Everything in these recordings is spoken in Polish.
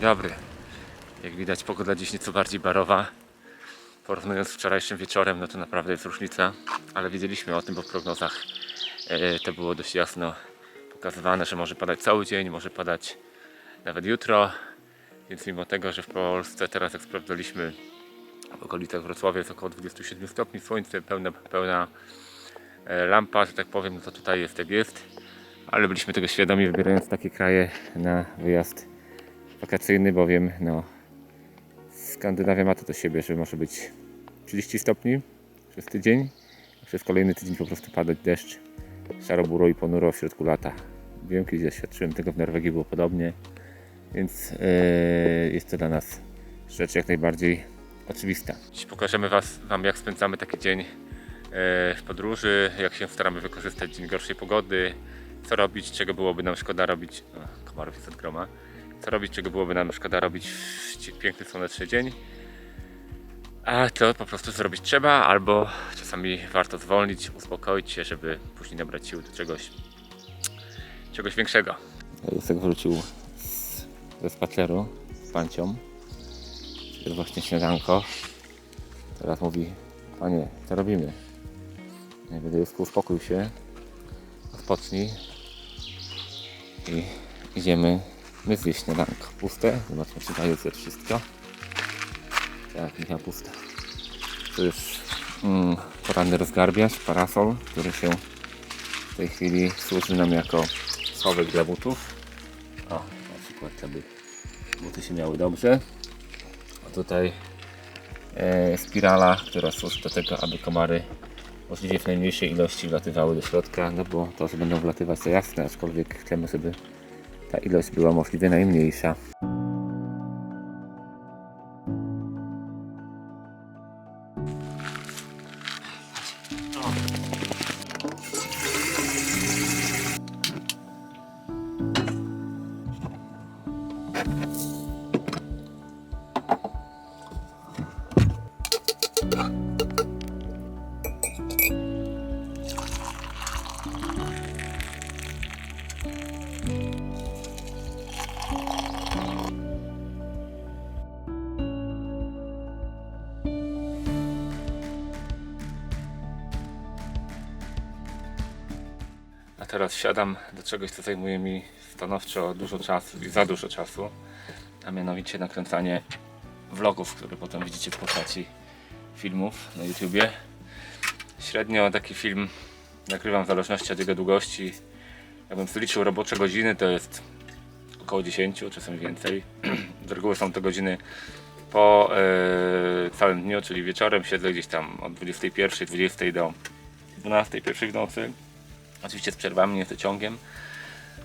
dobry. Jak widać pogoda dziś nieco bardziej barowa. Porównując z wczorajszym wieczorem, no to naprawdę jest różnica. Ale wiedzieliśmy o tym, bo w prognozach e, to było dość jasno pokazywane, że może padać cały dzień, może padać nawet jutro. Więc mimo tego, że w Polsce teraz jak sprawdzaliśmy w okolicach Wrocławia jest około 27 stopni, słońce, pełna, pełna e, lampa, że tak powiem, no to tutaj jest jak jest. Ale byliśmy tego świadomi, wybierając takie kraje na wyjazd wakacyjny, bowiem no, Skandynawia ma to do siebie, że może być 30 stopni przez tydzień, przez kolejny tydzień po prostu padać deszcz, szaro-buro i ponuro w środku lata. Wiem, kiedyś doświadczyłem tego w Norwegii, było podobnie, więc e, jest to dla nas rzecz jak najbardziej oczywista. Dziś pokażemy was, Wam, jak spędzamy taki dzień e, w podróży, jak się staramy wykorzystać dzień gorszej pogody, co robić, czego byłoby nam szkoda robić. O, komarów jest od groma. Co robić, czego byłoby nam szkoda robić w piękny, słoneczny dzień. A to po prostu zrobić trzeba, albo czasami warto zwolnić, uspokoić się, żeby później nabrać sił do czegoś, czegoś większego. Jusek wrócił z, ze spaceru z pancią. Jest właśnie śniadanko. Teraz mówi, panie, co robimy? Jusku, uspokój się, odpocznij i idziemy my zjeść śniadanko. Puste, zobaczmy czy daje zjadł wszystko. Tak, Michał pusta. To jest mm, poranny rozgarbiacz, parasol, który się w tej chwili służy nam jako schowek dla butów. O, na przykład, żeby buty się miały dobrze. A tutaj e, spirala, która służy do tego, aby komary możliwie w najmniejszej ilości wlatywały do środka, no bo to, że będą wlatywać to jasne, aczkolwiek chcemy, żeby ta ilość była możliwie najmniejsza. Teraz siadam do czegoś, co zajmuje mi stanowczo dużo czasu i za dużo czasu, a mianowicie nakręcanie vlogów, które potem widzicie w postaci filmów na YouTubie. Średnio taki film nagrywam w zależności od jego długości. Jakbym zliczył robocze godziny, to jest około 10, czasem więcej. Z reguły są to godziny po e, całym dniu, czyli wieczorem siedzę gdzieś tam od 21, 20 do 12, pierwszej w nocy. Oczywiście z przerwami, nie z ciągiem.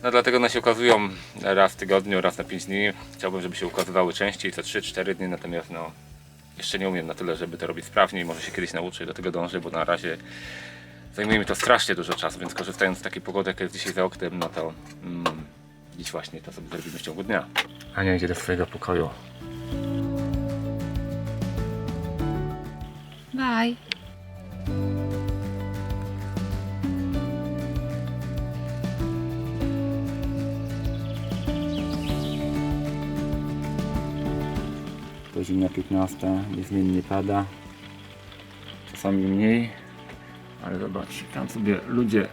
No dlatego one się ukazują raz w tygodniu, raz na 5 dni. Chciałbym, żeby się ukazywały częściej, co 3-4 dni, natomiast no jeszcze nie umiem na tyle, żeby to robić sprawniej. Może się kiedyś nauczę, do tego dążę, bo na razie zajmuje mi to strasznie dużo czasu, więc korzystając z takiej pogody, jak jest dzisiaj za oknem, no to mm, dziś właśnie to sobie zrobimy w ciągu dnia. Ania idzie do swojego pokoju. Bye. Godzina 15, niezmiennie pada. Czasami mniej, ale zobaczcie, tam sobie ludzie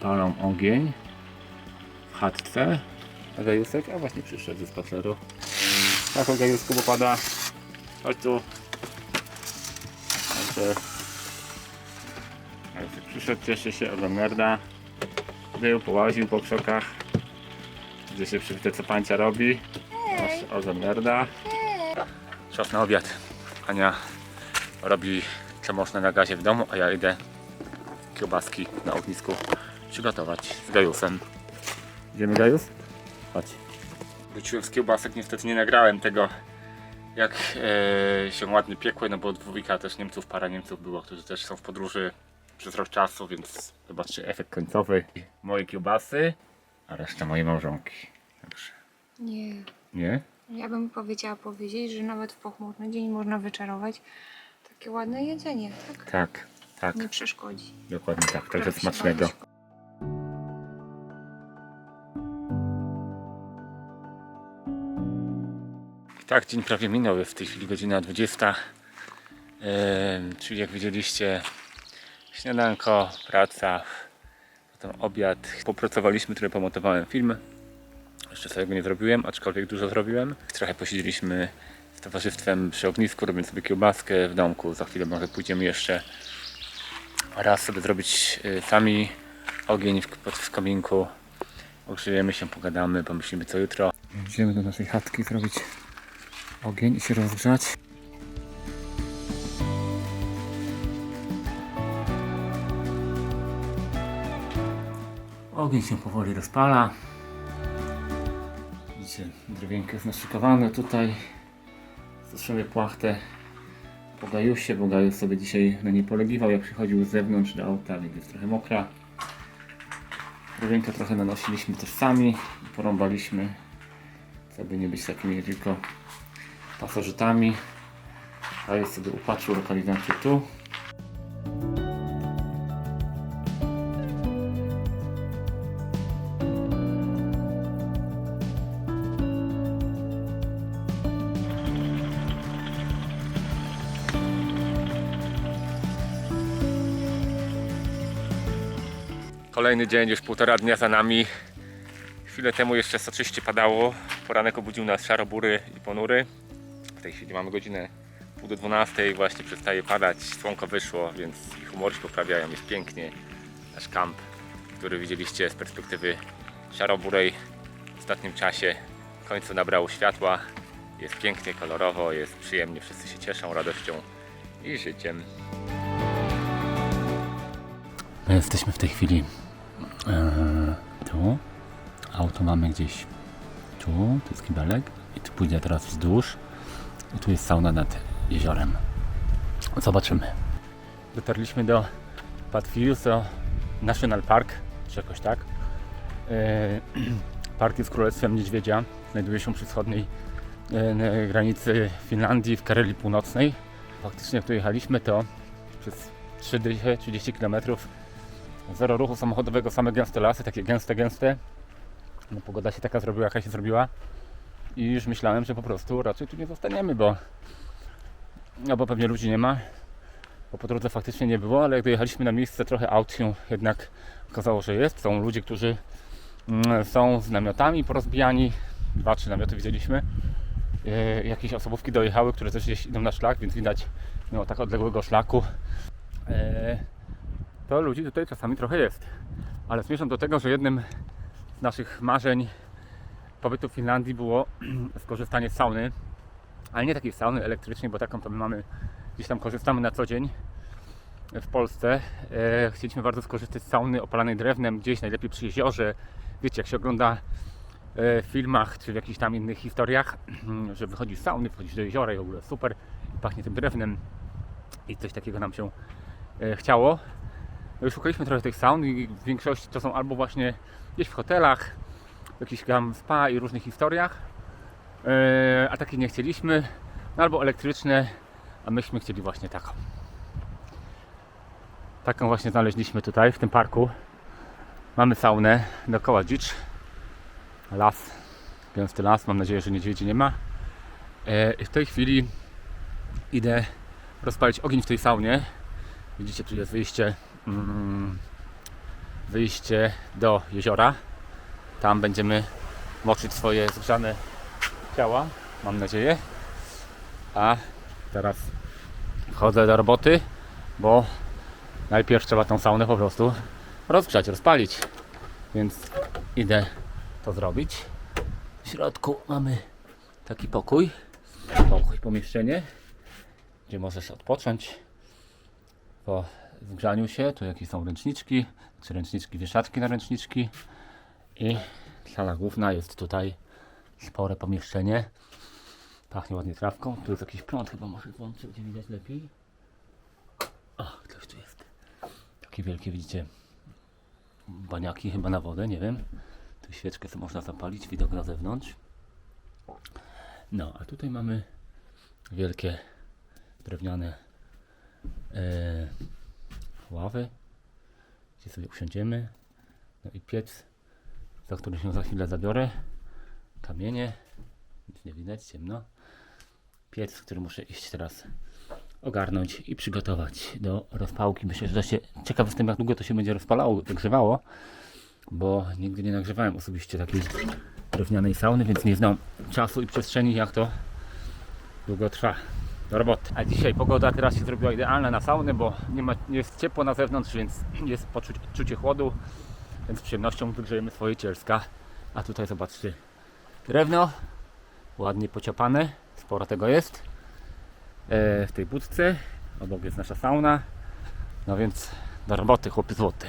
palą ogień w chatce. A Gajusek? A właśnie przyszedł ze spaceru. Tak, o Gajusku, bo pada. Chodź tu. Także... Gajusek przyszedł, cieszy się, ogląda. Był, połaził po krzokach. Gdzie się przywita, co pancia robi. Masz ozemerda. Czas na obiad. Ania robi co można na gazie w domu, a ja idę kiełbaski na ognisku przygotować z Gajusem. Idziemy Gajus? Chodź. Wróciłem z kiełbasek, niestety nie nagrałem tego jak e, się ładnie piekły, no bo dwójka też Niemców, para Niemców było, którzy też są w podróży przez rok czasu, więc zobaczcie efekt końcowy. Moje kiełbasy, a reszta mojej małżonki. Także, Nie. nie? Ja bym powiedziała powiedzieć, że nawet w pochmurny dzień można wyczarować takie ładne jedzenie, tak? Tak, tak, Nie przeszkodzi. dokładnie tak. Także Proszę smacznego. bardzo. Tak, dzień prawie minął, jest w tej chwili godzina 20. Em, czyli jak widzieliście, śniadanko, praca, potem obiad. Popracowaliśmy, trochę pomontowałem film. Jeszcze całego nie zrobiłem, aczkolwiek dużo zrobiłem. Trochę posiedzieliśmy z towarzystwem przy ognisku, robiąc sobie kiełbaskę w domku. Za chwilę może pójdziemy jeszcze raz sobie zrobić y, sami ogień w, kominku. Ogrzejemy się, pogadamy, pomyślimy co jutro. Idziemy do naszej chatki zrobić ogień i się rozgrzać. Ogień się powoli rozpala. Widzicie, drewienko jest naszykowane tutaj. Zaszymy płachtę po Gajusie, bo Gajus sobie dzisiaj na niej polegiwał, jak przychodził z zewnątrz do auta, więc jest trochę mokra. Drewienkę trochę nanosiliśmy też sami i porąbaliśmy, aby nie być takimi tylko pasożytami. Gajus sobie upatrzył lokalizację tu. Kolejny dzień, już półtora dnia za nami. Chwilę temu jeszcze soczyście padało. Poranek obudził nas szarobury i ponury. W tej chwili mamy godzinę pół do 12. Właśnie przestaje padać, słonko wyszło, więc humory się poprawiają. Jest pięknie. Nasz kamp, który widzieliście z perspektywy szaroburej w ostatnim czasie w końcu nabrał światła. Jest pięknie, kolorowo, jest przyjemnie. Wszyscy się cieszą radością i życiem. My jesteśmy w tej chwili tu. Auto mamy gdzieś tu, to jest kibelek. I tu pójdę teraz wzdłuż. I tu jest sauna nad jeziorem. Zobaczymy. Dotarliśmy do Patfiuso National Park, czy jakoś tak. E, park jest królestwem niedźwiedzia. Znajduje się przy wschodniej e, na granicy Finlandii w Karelii Północnej. Faktycznie jak tu jechaliśmy to przez 3 dychy, 30 km Zero ruchu samochodowego, same gęste lasy, takie gęste, gęste. No, pogoda się taka zrobiła, jaka się zrobiła. I już myślałem, że po prostu raczej tu nie zostaniemy, bo no bo pewnie ludzi nie ma. Bo po drodze faktycznie nie było, ale jak dojechaliśmy na miejsce, trochę aut się jednak okazało, że jest. Są ludzie, którzy mm, są z namiotami porozbijani. Dwa, trzy namioty widzieliśmy. E, jakieś osobówki dojechały, które też gdzieś idą na szlak, więc widać mimo tak odległego szlaku. E, to ludzi tutaj czasami trochę jest. Ale zmierzam do tego, że jednym z naszych marzeń pobytu w Finlandii było skorzystanie z sauny, ale nie takiej sauny elektrycznej, bo taką to my mamy, gdzieś tam korzystamy na co dzień w Polsce. E, chcieliśmy bardzo skorzystać z sauny opalanej drewnem, gdzieś najlepiej przy jeziorze. Wiecie, jak się ogląda e, w filmach czy w jakichś tam innych historiach, że wychodzi z sauny, wchodzisz do jeziora i w ogóle super, pachnie tym drewnem i coś takiego nam się e, chciało. Szukaliśmy trochę tych saun i w większości to są albo właśnie gdzieś w hotelach, w jakichś tam spa i różnych historiach, Eee, a takie nie chcieliśmy, no albo elektryczne, a myśmy chcieli właśnie taką. Taką właśnie znaleźliśmy tutaj w tym parku. Mamy saunę dookoła dzicz, las, gęsty las, mam nadzieję, że niedźwiedzi nie ma. Eee, I w tej chwili idę rozpalić ogień w tej saunie. Widzicie, tu jest wyjście wyjście do jeziora. Tam będziemy moczyć swoje zgrzane ciała, mam nadzieję. A teraz wchodzę do roboty, bo najpierw trzeba tą saunę po prostu rozgrzać, rozpalić. Więc idę to zrobić. W środku mamy taki pokój, pokój, pomieszczenie, gdzie możesz odpocząć po zgrzaniu się. Tu jakieś są ręczniczki, czy ręczniczki, wieszaczki na ręczniczki. I sala główna jest tutaj. Spore pomieszczenie. Pachnie ładnie trawką. Tu jest jakiś prąd, chyba może włączyć, gdzie widać lepiej. O, ktoś tu jest. Takie wielkie, widzicie, baniaki chyba na wodę, nie wiem. Tu świeczkę sobie można zapalić, widok na zewnątrz. No, a tutaj mamy wielkie drewniane e, ławy, gdzie sobie usiądziemy. No i piec, za który się za chwilę zabiorę. Kamienie, nic nie widać, ciemno. piec, który muszę iść teraz ogarnąć i przygotować do rozpałki. Myślę, że się ciekaw jestem, jak długo to się będzie rozpalało, grzewało, bo nigdy nie nagrzewałem osobiście takiej drewnianej sauny, więc nie znam czasu i przestrzeni, jak to długo trwa. Roboty. A dzisiaj pogoda teraz się zrobiła idealna na saunę, bo nie, ma, nie jest ciepło na zewnątrz, więc jest poczucie czucie chłodu, więc z przyjemnością wygrzejemy swoje cielska. A tutaj zobaczcie, drewno, ładnie pociopane, sporo tego jest e, w tej budce. Obok jest nasza sauna. No więc do roboty, chłopy złoty.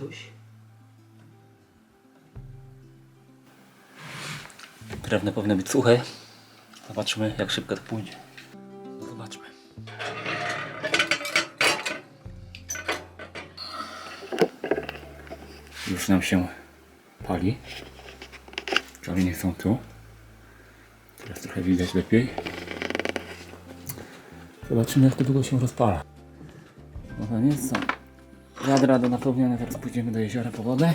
Coś. Drewno powinno być suche. Zobaczmy, jak szybko to pójdzie. Zobaczmy. Już nam się pali. Prawie są tu. Teraz trochę widać lepiej. Zobaczymy, jak to długo się rozpala. No to nie są wiadra do napełniania. Teraz pójdziemy do jeziora po wodę.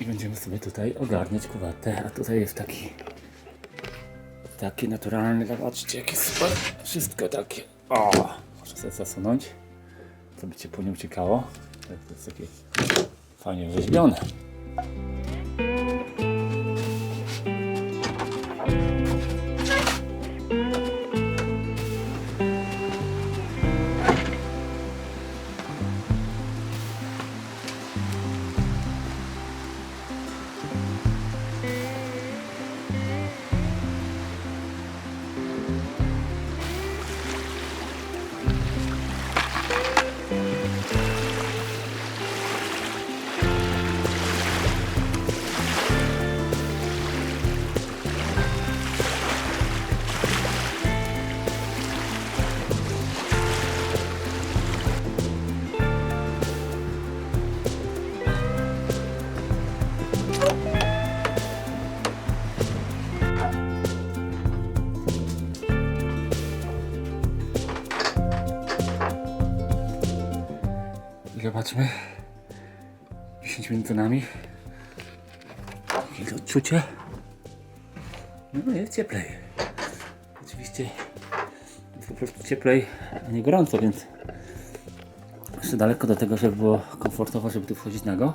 I będziemy sobie tutaj ogarniać kuwatę. A tutaj jest taki taki naturalny, zobaczcie jakie super, wszystko takie, o, muszę sobie zasunąć, co by ciepło nie uciekało, Tak, to jest takie fajnie wyrzeźbione. I zobaczmy, 10 minut za nami, jakie odczucie, no jest cieplej, oczywiście jest po prostu cieplej, a nie gorąco, więc jeszcze daleko do tego, żeby było komfortowo, żeby tu wchodzić nago.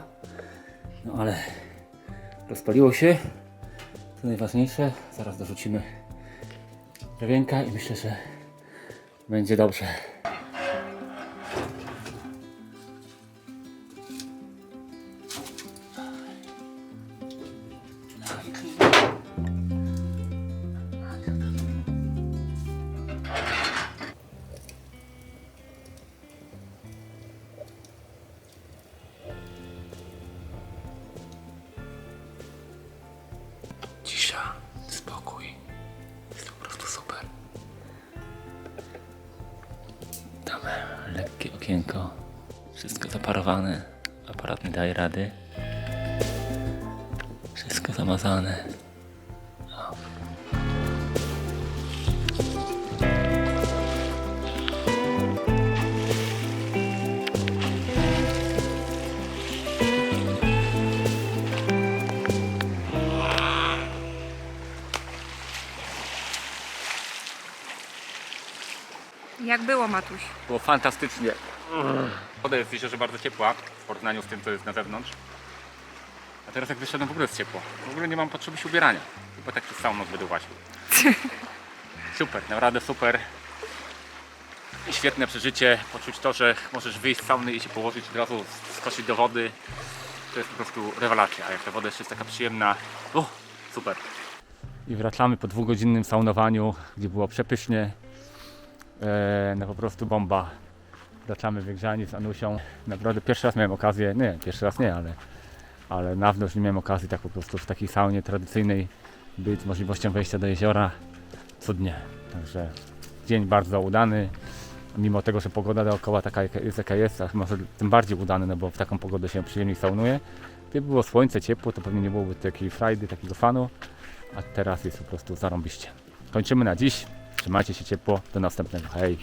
No ale rozpaliło się. To najważniejsze. Zaraz dorzucimy drewienka i myślę, że będzie dobrze. Wszystko zaparowane. Aparat nie daje rady. Wszystko zamazane. O. Jak było, Matuś? Było fantastycznie. Woda jest jeziorze bardzo ciepła w porównaniu z tym, co jest na zewnątrz. A teraz jak wyszedłem w ogóle jest ciepło. W ogóle nie mam potrzeby się ubierania. Chyba tak przez całą noc będę łaził. Super, naprawdę super. I świetne przeżycie, poczuć to, że możesz wyjść z sauny i się położyć od razu, skoczyć do wody. To jest po prostu rewelacja, a jak ta woda jeszcze jest taka przyjemna, o, super. I wracamy po dwugodzinnym saunowaniu, gdzie było przepysznie. E, no po prostu bomba. Wracamy wygrzani z Anusią. Naprawdę pierwszy raz miałem okazję, nie, pierwszy raz nie, ale, ale na wnoś nie miałem okazji tak po prostu w takiej saunie tradycyjnej być z możliwością wejścia do jeziora. Cudnie. Także dzień bardzo udany. Mimo tego, że pogoda dookoła taka jest, jaka jest, a może tym bardziej udany, no bo w taką pogodę się przyjemnie saunuje. Gdyby było słońce, ciepło, to pewnie nie byłoby takiej frajdy, takiego fanu. a teraz jest po prostu zarąbiście. Kończymy na dziś. Trzymajcie się ciepło. Do następnego. Hej!